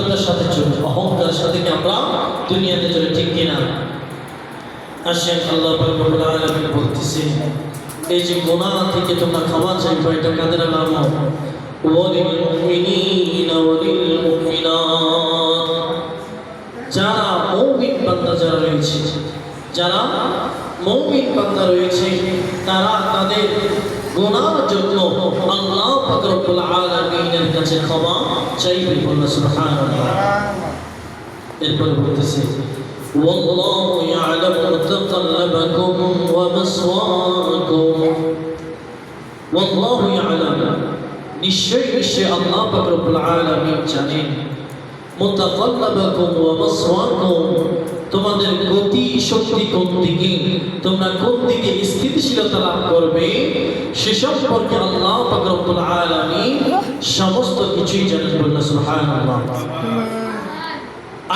আধিপত্যের সাথে চলি অহংকারের সাথে কি আমরা দুনিয়াতে চলি, ঠিক কিনা? আসেন আল্লাহ এই যে গুনাহ থেকে তোমরা ক্ষমা এটা কাদের আলামত? যারা মৌমিন বান্দা যারা রয়েছে, যারা মৌমিন বান্দা রয়েছে, তারা ক্ষমা চাইবে বলল সুবহানাল্লাহ এরপরে বলতেছে والله يعلم متقلبكم ومثواكم والله يعلم নিশ্চয় নিশ্চয় আল্লাহ পাক রব্বুল আলামিন জানেন মুতাকাল্লাবাকুম ওয়া মাসওয়াকুম তোমাদের গতি শক্তি কোন দিকে? তোমরা কোন দিকে স্থিতিশীলতা লাভ করবে? সে সম্পর্কে আল্লাহ পাক রব্বুল আলামিন সমস্ত কিছুই জানেন বললেন সুবহানাল্লাহ।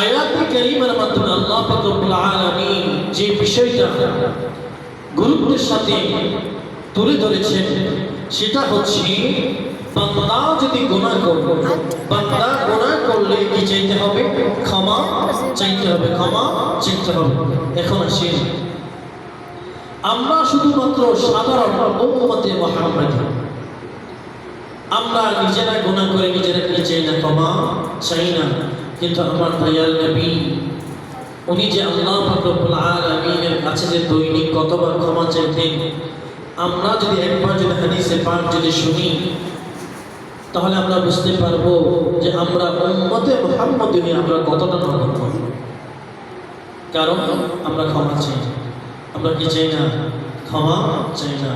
আয়াতে কারিমার মাধ্যমে আল্লাহ পাক রব্বুল আলামিন যে বিষয়টা গুরুত্বের সাথে তুলে ধরেছেন, সেটা হচ্ছে বান্দা যদি গুনাহ করবে বান্দা গুনাহ করলে কি চাইতে হবে? ক্ষমা চাইতে হবে, ক্ষমা চাইতে হবে। এখন আসি। আমরা শুধুমাত্র সাধারণ উম্মতে মুহাম্মাদী। আমরা নিজেরা গুনাহ করে নিজেরা কি চাই না, ক্ষমা চাই না। কিন্তু আমার দয়াল নবী, উনি যে আল্লাহ পাক রব্বুল আলামিনের কাছে যে দৈনিক কতবার ক্ষমা চাইতেন, আমরা যদি একবার যদি হাদিসে পাক যদি শুনি তাহলে আমরা বুঝতে পারবো যে আমরা উম্মতে মুহাম্মদী হয়ে আমরা কতটা নরম কারণ আমরা ক্ষমা চাই আমরা কি চাই না ক্ষমা চাই না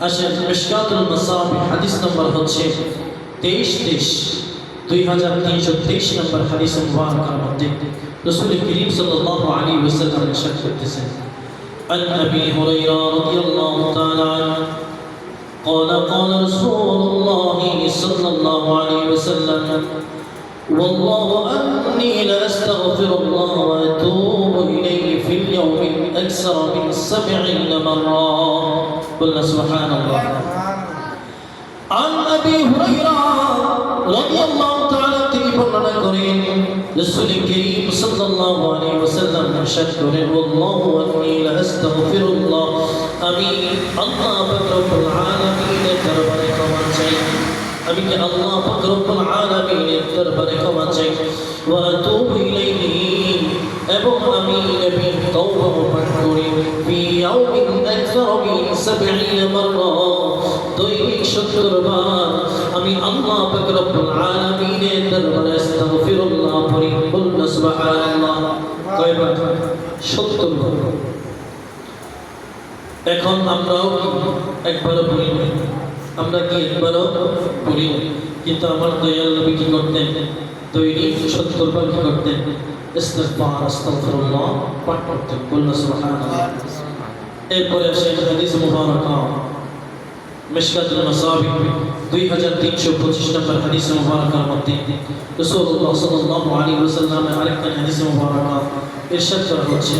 আসেন মিশকাতুল মাসাবি হাদিস নম্বর হচ্ছে তেইশ তেইশ দুই হাজার তিনশো তেইশ নম্বর হাদিস মুবারকের মধ্যে রসুল করিম সাল্লাল্লাহু আলাইহি ওয়াসাল্লাম ইরশাদ করতেছেন عن ابي هريره رضي الله تعالى عنه قال قال رسول الله صلى الله عليه وسلم والله أني لأستغفر الله وأتوب إليه في اليوم أكثر من سبعين مره قلنا سبحان الله. عن أبي هريرة رضي الله تعالى বর্ণনা করেন রাসূল করিম সাল্লাল্লাহু আলাইহি ওয়াসাল্লাম ইরশাদ করেন আল্লাহু আন্নী লা আস্তাগফিরুল্লাহ আমি আল্লাহ পাক রব্বুল আলামিনের দরবারে ক্ষমা চাই আমি আল্লাহ পাক রব্বুল আলামিনের দরবারে ক্ষমা চাই। ওয়া আতুবু ইলাইহি। এবং আমি নবী তওবা পাঠ করি। ফি ইয়াউমিন আকসার মিন 70 মাররা। দৈনিক 70 বার আমি আল্লাহ পাক রব্বুল আলামিনের দরবারে আস্তাগফিরুল্লাহ পড়ি। বলনা সুবহানাল্লাহ। কয়বার? 70 বার। এখন আমরাও একবারও বলি। আমরা কি একবারও বলি না। কিন্তু আমার দয়াল নবী কি করতেন? দৈনিক সত্তর বার কি করতেন? ইস্তিগফার, আস্তাগফিরুল্লাহ পাঠ করতেন। বলনা সুবহানাল্লাহ। এরপরে আসে হাদিস মুবারাকা। মিশকাতুল মাসাবি দুই হাজার তিনশো পঁচিশ নম্বর হাদিস মুবারকার মধ্যে। রসুল্লাহ সাল্লাল্লাহু আলাইহি ওয়াসাল্লামের আরেকটা হাদিস মুবারকা। ইরশাদ করা হচ্ছে।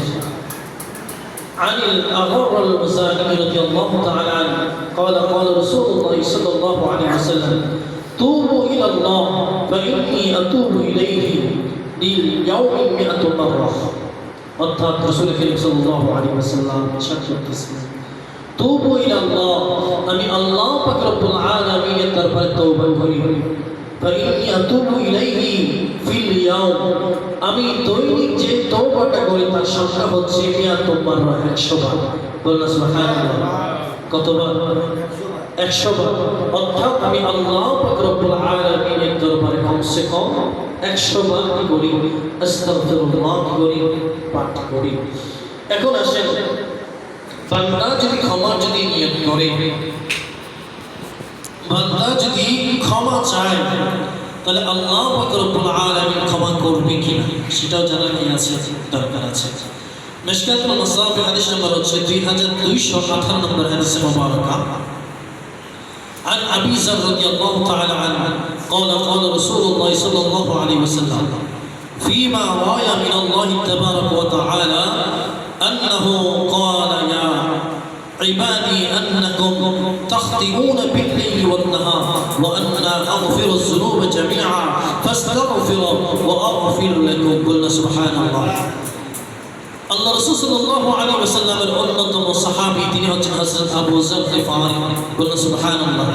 عن الأغر المزاني رضي الله تعالى عنه قال قال رسول الله صلى الله عليه وسلم توبوا إلى الله فإني أتوب إليه لليوم مئة مرة অর্থাৎ রসুল করিম সাল্লাল্লাহু আলাইহি ওয়াসাল্লাম ইরশাদ করতেছেন তুবু ইলাল্লাহ আমি আল্লাহ পাক রব্বুল আলামিনের দরবারে তওবা করি আমি দৈনিক যে তওবাটা করি তার সংখ্যা হচ্ছে মিয়াতুম মাররা 100 বার। সুবহানাল্লাহ। কতবার? 100 বার। অর্থাৎ আমি আল্লাহ রব্বুল আলামিনের দরবারে কমসে কম 100 বার কি করি? আস্তাগফিরুল্লাহ কি করি? পাঠ করি। এখন আসেন, বান্দা যদি ক্ষমা যদি নিয়ত করে বান্দা যদি ক্ষমা চায় তাহলে আল্লাহ পাক রব্বুল আলামিন ক্ষমা করবে কিনা সেটাও জানার কি আছে দরকার আছে মিশকাতুল মাসাবি হাদিস নম্বর হচ্ছে 2218 নম্বর হাদিস মুবারাকা عن ابي ذر رضي الله تعالى عنه قال قال رسول الله صلى الله عليه وسلم فيما راي من الله تبارك وتعالى انه قال يا عبادي انكم تخطئون بالليل والنهار وانا اغفر الذنوب جميعا فاستغفروا واغفر لكم قلنا سبحان الله আল্লাহ রসুল সাল্লাল্লাহু আলাইহি ওয়াসাল্লামের অন্যতম সাহাবী তিনি হচ্ছেন হযরত আবু যর গিফারি বলুন সুবহানাল্লাহ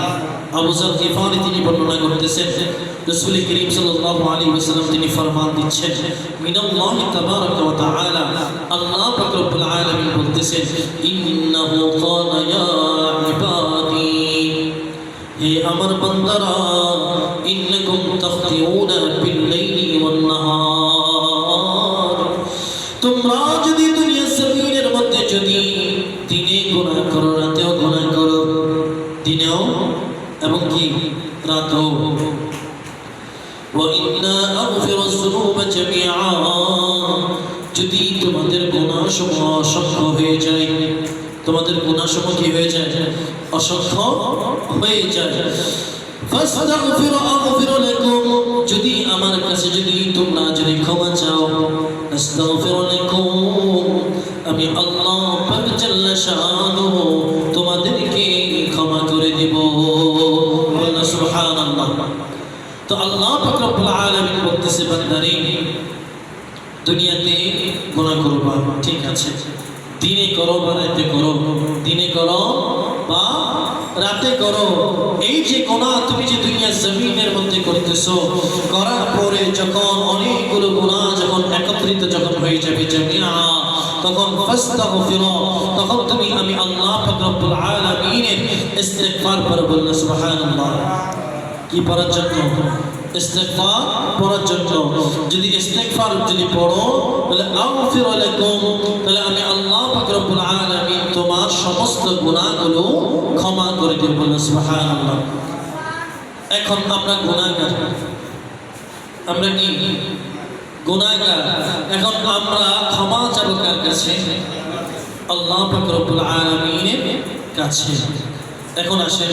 আবু যর গিফারি তিনি বর্ণনা করতেছেন রাসূল করিম সাল্লাল্লাহু আলাইহি ওয়াসাল্লাম তিনি ফরমান দিচ্ছেন, মিনাল্লাহি তাবারাকা ওয়া তাআলা আল্লাহ পাক রব্বুল আলামিন বলতেছেন, ইন্নাহু ক্বালা ইয়া ইবাদি হে আমার বান্দারা যদি তোমাদের গুনাহ সমূহ অসংখ্য হয়ে যায়, তোমাদের কি হয়ে যায়? হয়ে যায়। যদি আমার কাছে যদি তোমরা যদি ক্ষমা চাও আমি আল্লাহ তোমাদেরকে ক্ষমা করে দেব। তো আল্লাহ বলতেছে, বান্দারে, দুনিয়াতে গুনাহ করবা ঠিক আছে। দিনে করো বা রাতে করো, দিনে করো বা রাতে করো। এই যে গোনা তুমি যে দুনিয়া জমিনের মধ্যে করতেছো, করার পরে যখন অনেকগুলো গোনা যখন একত্রিত যখন হয়ে যাবে জামিয়া, তখন ফাস্তাগফিরু, তখন তুমি আমি আল্লাহ পাক রব্বুল আলামিনের ইস্তিগফার করো বলনা সুবহানাল্লাহ। কি পড়ার জন্য? ইস্তেগফার পড়ার জন্য। যদি ইস্তেগফার যদি পড়ো, তাহলে আগফির লাকুম তাহলে আমি আল্লাহ পাক রব্বুল আলামিন তোমার সমস্ত গুনাহগুলো ক্ষমা করে দেব সুবহানাল্লাহ। এখন আমরা গুনাহগার। আমরা কি? গুনাহগার। এখন আমরা ক্ষমা চাবো কার কাছে? আল্লাহ পাক রব্বুল আলামিনের কাছে। এখন আসেন।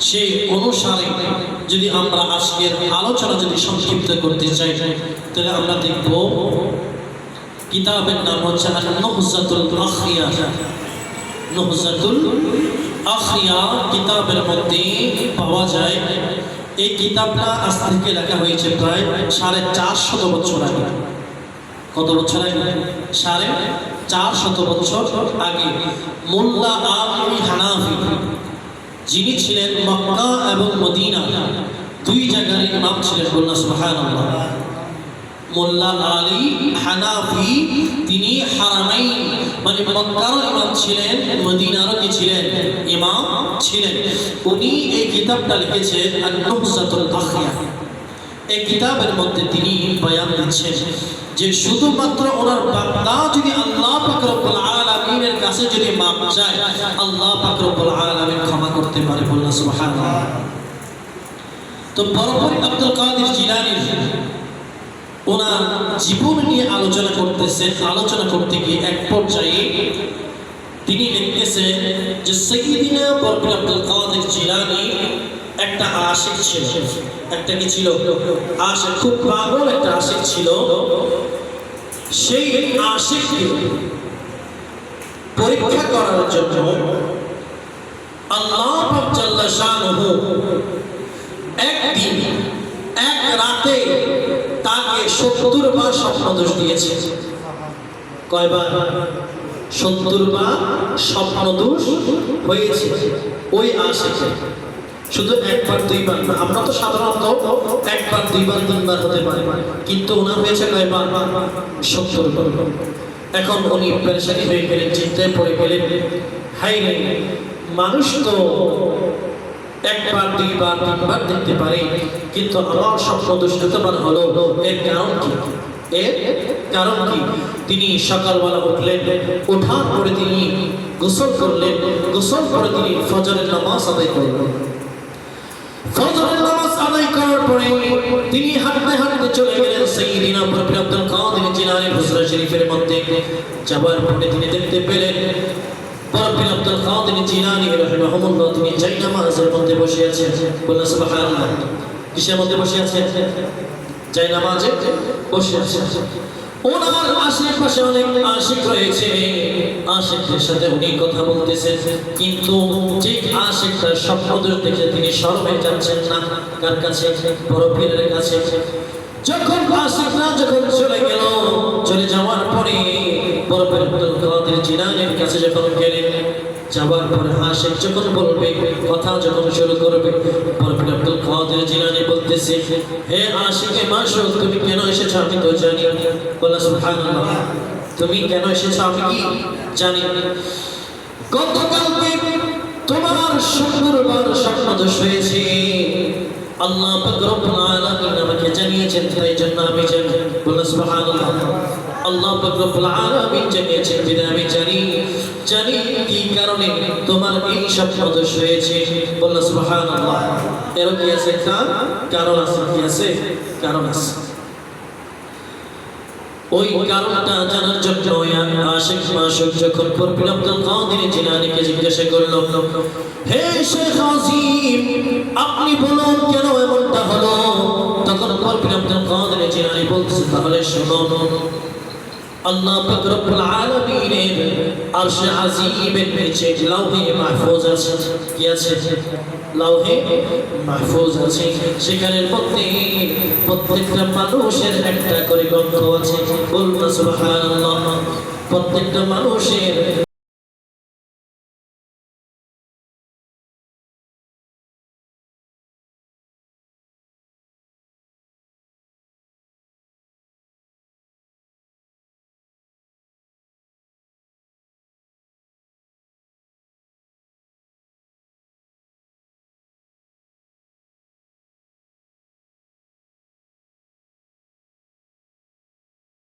সেই অনুসারে যদি আমরা আজকের আলোচনা যদি সংক্ষিপ্ত করতে চাই, তাহলে আমরা দেখব কিতাবের নাম হচ্ছে নহজাতুল আখিয়া নহজাতুল আখিয়া কিতাবের মধ্যে পাওয়া যায়। এই কিতাবটা আজ থেকে লেখা হয়েছে প্রায় সাড়ে চার শত বছর আগে। কত বছর আগে? সাড়ে চার শত বছর আগে। মোল্লা আলী হানাফি যিনি ছিলেন মক্কা এবং মদিনা, দুই জায়গার ইমাম ছিলেন বলনা সুবহানাল্লাহ। মোল্লা আলী হানাফি, তিনি হারামাই মানে মক্কারও ইমাম ছিলেন, মদিনারও কি ছিলেন, ইমাম ছিলেন। উনি এই কিতাবটা লিখেছেন আন-নুহজাতুল আখিয়া। এই কিতাবের মধ্যে তিনি বয়ান দিচ্ছেন যে শুধুমাত্র ওনার বান্দা যদি আল্লাহ পাক রব্বুল আলামিনের কাছে যদি মাপ চায়, আল্লাহ পাক রব্বুল ক্ষমা করতে পারে বলনা সুবহানাল্লাহ। তো বরফরি আব্দুল কাদের জিলানী ওনার জীবন নিয়ে আলোচনা করতেছেন আলোচনা করতে গিয়ে এক পর্যায়ে তিনি লিখতেছেন যে সৈয়দিনা বরফরি আব্দুল কাদের জিলানী একটা আশিক ছিল, একটা কি ছিল? আশিক, খুব পাগল একটা আশিক ছিল। সেই আশিককে পরীক্ষা করার জন্য আল্লাহ একদিন, এক রাতে তাকে সত্তর বার স্বপ্ন দোষ দিয়েছে। কয়বার? সত্তর বার স্বপ্ন দোষ হয়েছে। ওই আসে শুধু একবার, দুইবার না, আমরা তো সাধারণত একবার, দুইবার, তিনবার হতে পারে। কিন্তু ওনার হয়েছে কয়বার? সত্তর বার। এখন উনি পেরেশানি হয়ে গেলেন চিন্তায় পড়ে গেলেন। হাই মানুষ তো একবার দুইবার তিনবার দেখতে পারে, কিন্তু আমার স্বপ্ন দুষ্টতবার হলো, এর কারণ কি? এর কারণ কি? তিনি সকালবেলা উঠলেন ওঠার পরে তিনি গোসল করলেন, গোসল করে তিনি ফজরের নামাজ আদায় করলেন। ফজরের নামাজ আদায় করার পরে তিনি হাঁটতে হাঁটতে চলে গেলেন সাইয়্যিদিনা প্রফেট আব্দুল কাদের জিলানী হুজরা শরীফের মধ্যে যাবার পরে তিনি দেখতে পেলেন। প্রফেট আব্দুল কাদের জিলানী রাহিমাহুল্লাহ তিনি জাই নামাজের মধ্যে বসে আছেন। বললেন, সুবহানাল্লাহ। কিসের মধ্যে বসে আছেন? জাই নামাজে বসে আছেন। ওনার আশেপাশে অনেক আশিক রয়েছে। আশিকদের সাথে উনি কথা বলতেছেন, কিন্তু যে আশিকটার স্বপ্ন দেখে তিনি সর্বে যাচ্ছেন না। কার কাছে? বড় পীরের কাছে। যখন আশিকরা যখন চলে গেল, চলে যাওয়ার পরে বড় পীর আব্দুল কাদের জিলানের কাছে যখন গেলেন যাবার পরে আশিক যখন বলবে, কথা যখন শুরু করবে বড় পীর আব্দুল কাদের জিলানি বলতেছে, হে আশিকে মাসুক তুমি কেন এসেছ আমি তো জানি বলা তুমি কেন এসেছ আমি কি জানি গতকালকে তোমার শুক্রবার স্বপ্নদোষ হয়েছে। আল্লাহ পাক রব্বুল আলামিন আমাকে জানিয়েছেন তাই জন্য আমি জানি বলে সুবহানাল্লাহ। আল্লাহ পাক রব্বুল আলামিন জানিয়েছেন বিধায় আমি জানি। জানি কি কারণে তোমার এই সব স্বপ্নদোষ হয়েছে। বলে সুবহানাল্লাহ। এর কি আছে? কারণ আছে, কি আছে? কারণ আছে। ওই কারণটা জানার জন্য আশিক মাসুক যখন পরবিল আব্দুল কাদের জিলানীকে জিজ্ঞাসা করল, হে শেখ আজিম, আপনি বলুন কেন এমনটা হলো? তখন পরবিল আব্দুল কাদের জিলানী বলছে, তাহলে শোনো, আল্লাহ পাক রব্বুল আলামিনের আরশে আজিমের নিচে লাউহে মাহফুজ আছে, কি আছে? লাউহে মাহফুজ আছে। সেখানে মধ্যে প্রত্যেকটা মানুষের একটা করে গন্ধ আছে। বলুন সুবহানাল্লাহ। প্রত্যেকটা মানুষের